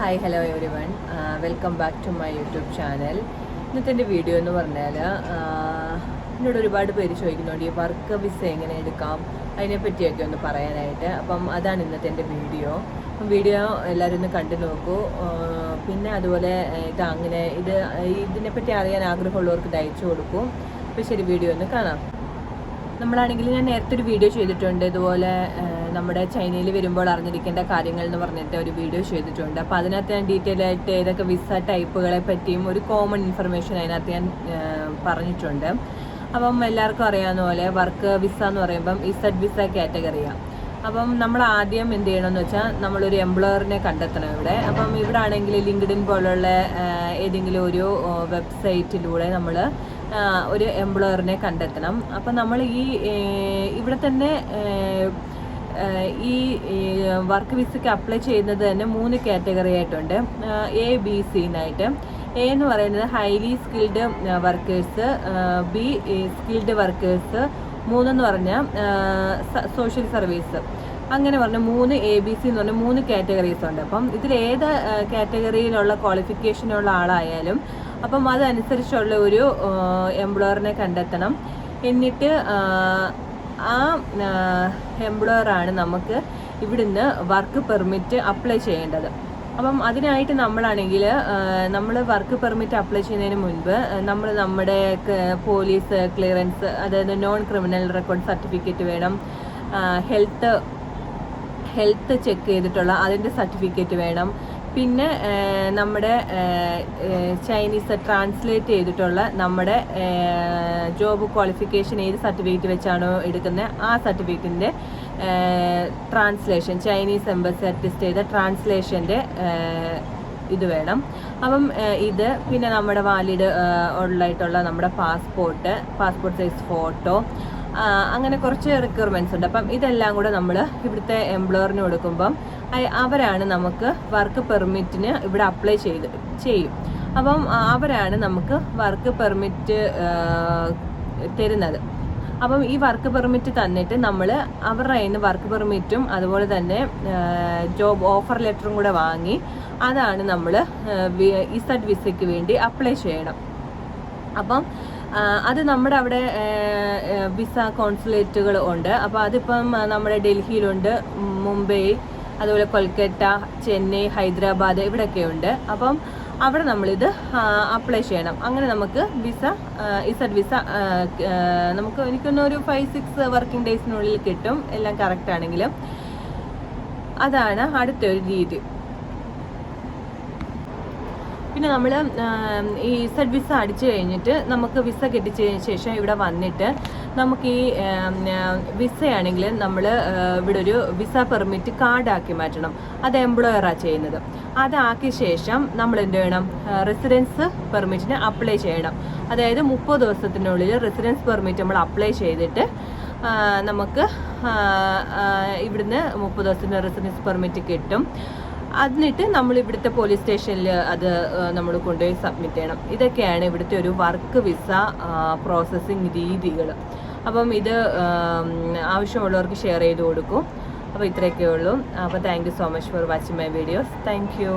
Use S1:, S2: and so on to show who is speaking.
S1: Hi hello everyone welcome back to my YouTube channel ഇന്നത്തെ എന്റെ video എന്ന് പറഞ്ഞാൽ എന്നോട് ഒരുപാട് പേര് ചോദിക്കുന്നുണ്ട് ഈ വർക്ക് വിസ എങ്ങനെ എടുക്കാം? അതിനെ പറ്റിയൊക്കെ ഒന്ന് പറയാനായിട്ട്. അപ്പം അതാണ് ഇന്നത്തെ എന്റെ വീഡിയോ വീഡിയോ എല്ലാവരും ഒന്ന് കണ്ടു നോക്കൂ. പിന്നെ അതുപോലെ ഇത് അങ്ങനെ ഇത് ഇതിനെപ്പറ്റി അറിയാൻ ആഗ്രഹമുള്ളവർക്ക് ഇത് അയച്ചു കൊടുക്കും. അപ്പോൾ ശരി വീഡിയോ ഒന്ന് കാണാം. നമ്മളാണെങ്കിൽ ഞാൻ നേരത്തെ ഒരു വീഡിയോ ചെയ്തിട്ടുണ്ട്. ഇതുപോലെ നമ്മുടെ ചൈനയിൽ വരുമ്പോൾ അറിഞ്ഞിരിക്കേണ്ട കാര്യങ്ങൾ എന്ന് പറഞ്ഞിട്ട് ഒരു വീഡിയോ ചെയ്തിട്ടുണ്ട്. അപ്പോൾ അതിനകത്ത് ഞാൻ ഡീറ്റെയിൽ ആയിട്ട് ഏതൊക്കെ വിസ ടൈപ്പുകളെ പറ്റിയും ഒരു കോമൺ ഇൻഫർമേഷൻ അതിനകത്ത് ഞാൻ പറഞ്ഞിട്ടുണ്ട്. അപ്പം എല്ലാവർക്കും അറിയാവുന്ന പോലെ വർക്ക് വിസ എന്ന് പറയുമ്പം ഇസഡ് വിസ കാറ്റഗറിയാണ് അപ്പം നമ്മൾ ആദ്യം എന്ത് ചെയ്യണമെന്ന് വെച്ചാൽ നമ്മളൊരു എംപ്ലോയറിനെ കണ്ടെത്തണം ഇവിടെ. അപ്പം ഇവിടെ ആണെങ്കിൽ ലിങ്ക്ഡിൻ പോലുള്ള ഏതെങ്കിലും ഒരു വെബ്സൈറ്റിലൂടെ നമ്മൾ ഒരു എംപ്ലോയറിനെ കണ്ടെത്തണം. അപ്പം നമ്മൾ ഈ ഇവിടെ തന്നെ ഈ വർക്ക് വിസയ്ക്ക് അപ്ലൈ ചെയ്യുന്നത് തന്നെ മൂന്ന് കാറ്റഗറി ആയിട്ടുണ്ട്. എ ബി സി എന്നായിട്ട് എ എന്ന് പറയുന്നത് highly skilled workers B skilled workers മൂന്നെന്ന് പറഞ്ഞാൽ സോഷ്യൽ സർവീസ് അങ്ങനെ പറഞ്ഞ മൂന്ന് എ ബി സി എന്ന് പറഞ്ഞ മൂന്ന് കാറ്റഗറീസ് ഉണ്ട്. അപ്പം ഇതിൽ ഏത് കാറ്റഗറിയിലുള്ള ക്വാളിഫിക്കേഷനുള്ള ആളായാലും അപ്പം അതനുസരിച്ചുള്ള ഒരു എംപ്ലോയറിനെ കണ്ടെത്തണം. എന്നിട്ട് ആ, എംപ്ലോയറാണ് നമുക്ക് ഇവിടുന്ന് വർക്ക് പെർമിറ്റ് അപ്ലൈ ചെയ്യേണ്ടത്. അപ്പം അതിനായിട്ട് നമ്മളാണെങ്കിൽ നമ്മൾ വർക്ക് പെർമിറ്റ് അപ്ലൈ ചെയ്യുന്നതിന് മുൻപ് നമ്മൾ നമ്മുടെ പോലീസ് ക്ലിയറൻസ് അതായത് നോൺ ക്രിമിനൽ റെക്കോർഡ് സർട്ടിഫിക്കറ്റ് വേണം ഹെൽത്ത് ഹെൽത്ത് ചെക്ക് ചെയ്തിട്ടുള്ള അതിന്റെ സർട്ടിഫിക്കറ്റ് വേണം. പിന്നെ നമ്മുടെ ചൈനീസ് ട്രാൻസ്ലേറ്റ് ചെയ്തിട്ടുള്ള നമ്മുടെ ജോബ് ക്വാളിഫിക്കേഷൻ ഏത് സർട്ടിഫിക്കറ്റ് വെച്ചാണോ എടുക്കുന്നത് ആ സർട്ടിഫിക്കറ്റിന്റെ ട്രാൻസ്ലേഷൻ ചൈനീസ് എംബസി അറ്റസ്റ്റ് ചെയ്ത ട്രാൻസ്ലേഷന്റെ ഇത് വേണം. അപ്പം ഇത് പിന്നെ നമ്മുടെ വാലിഡ് ഉള്ളതായിട്ടുള്ള നമ്മുടെ പാസ്പോർട്ട് പാസ്പോർട്ട് സൈസ് ഫോട്ടോ അങ്ങനെ കുറച്ച് റിക്വയർമെന്റ്സ് ഉണ്ട്. അപ്പം ഇതെല്ലാം കൂടെ നമ്മൾ ഇവിടുത്തെ എംപ്ലോയറിന് കൊടുക്കുമ്പം അവരാണ് നമുക്ക് വർക്ക് പെർമിറ്റിന് ഇവിടെ അപ്ലൈ ചെയ്ത് ചെയ്യും. അപ്പം അവരാണ് നമുക്ക് വർക്ക് പെർമിറ്റ് തരുന്നത്. അപ്പം ഈ വർക്ക് പെർമിറ്റ് തന്നിട്ട് നമ്മൾ അവരുടെ കയ്യിൽ നിന്ന് വർക്ക് പെർമിറ്റും അതുപോലെ തന്നെ ജോബ് ഓഫർ ലെറ്ററും കൂടെ വാങ്ങി അതാണ് നമ്മൾ ഇസഡ് വിസയ്ക്ക് വേണ്ടി അപ്ലൈ ചെയ്യണം. അപ്പം അത് നമ്മുടെ അവിടെ വിസ കോൺസുലേറ്റുകൾ ഉണ്ട്. അപ്പോൾ അതിപ്പം നമ്മുടെ ഡൽഹിയിലുണ്ട് മുംബൈ അതുപോലെ കൊൽക്കത്ത ചെന്നൈ ഹൈദരാബാദ് ഇവിടെയൊക്കെ ഉണ്ട്. അപ്പം അവിടെ നമ്മളിത് അപ്ലൈ ചെയ്യണം. അങ്ങനെ നമുക്ക് വിസ ഇസഡ് വിസ നമുക്ക് എനിക്കൊന്ന് ഒരു ഫൈവ് സിക്സ് വർക്കിംഗ് ഡേയ്സിനുള്ളിൽ കിട്ടും. എല്ലാം കറക്റ്റ് ആണെങ്കിലും. അതാണ് അടുത്തൊരു രീതി. പിന്നെ നമ്മൾ ഈ സർവീസ് വിസ അടിച്ചു കഴിഞ്ഞിട്ട് നമുക്ക് വിസ കിട്ടിച്ചതിന് ശേഷം ഇവിടെ വന്നിട്ട് നമുക്ക് ഈ വിസയാണെങ്കിൽ നമ്മൾ ഇവിടെ ഒരു വിസ പെർമിറ്റ് കാർഡാക്കി മാറ്റണം. അത് എംപ്ലോയറാണ് ചെയ്യുന്നത്. അതാക്കിയ ശേഷം നമ്മൾ എന്ത് ചെയ്യണം? റെസിഡൻസ് പെർമിറ്റിന് അപ്ലൈ ചെയ്യണം. അതായത് മുപ്പത് ദിവസത്തിനുള്ളിൽ റെസിഡൻസ് പെർമിറ്റ് നമ്മൾ അപ്ലൈ ചെയ്തിട്ട് നമുക്ക് ഇവിടുന്ന് മുപ്പത് ദിവസത്തിന് റെസിഡൻസ് പെർമിറ്റ് കിട്ടും. എന്നിട്ട് നമ്മൾ ഇവിടുത്തെ പോലീസ് സ്റ്റേഷനിൽ അത് നമ്മൾ കൊണ്ടുപോയി സബ്മിറ്റ് ചെയ്യണം. ഇതൊക്കെയാണ് ഇവിടുത്തെ ഒരു വർക്ക് വിസ പ്രോസസ്സിങ് രീതികൾ. അപ്പം ഇത് ആവശ്യമുള്ളവർക്ക് ഷെയർ ചെയ്ത് കൊടുക്കും. അപ്പോൾ ഇത്രയൊക്കെ ഉള്ളൂ. അപ്പോൾ thank you so much for watching my videos thank you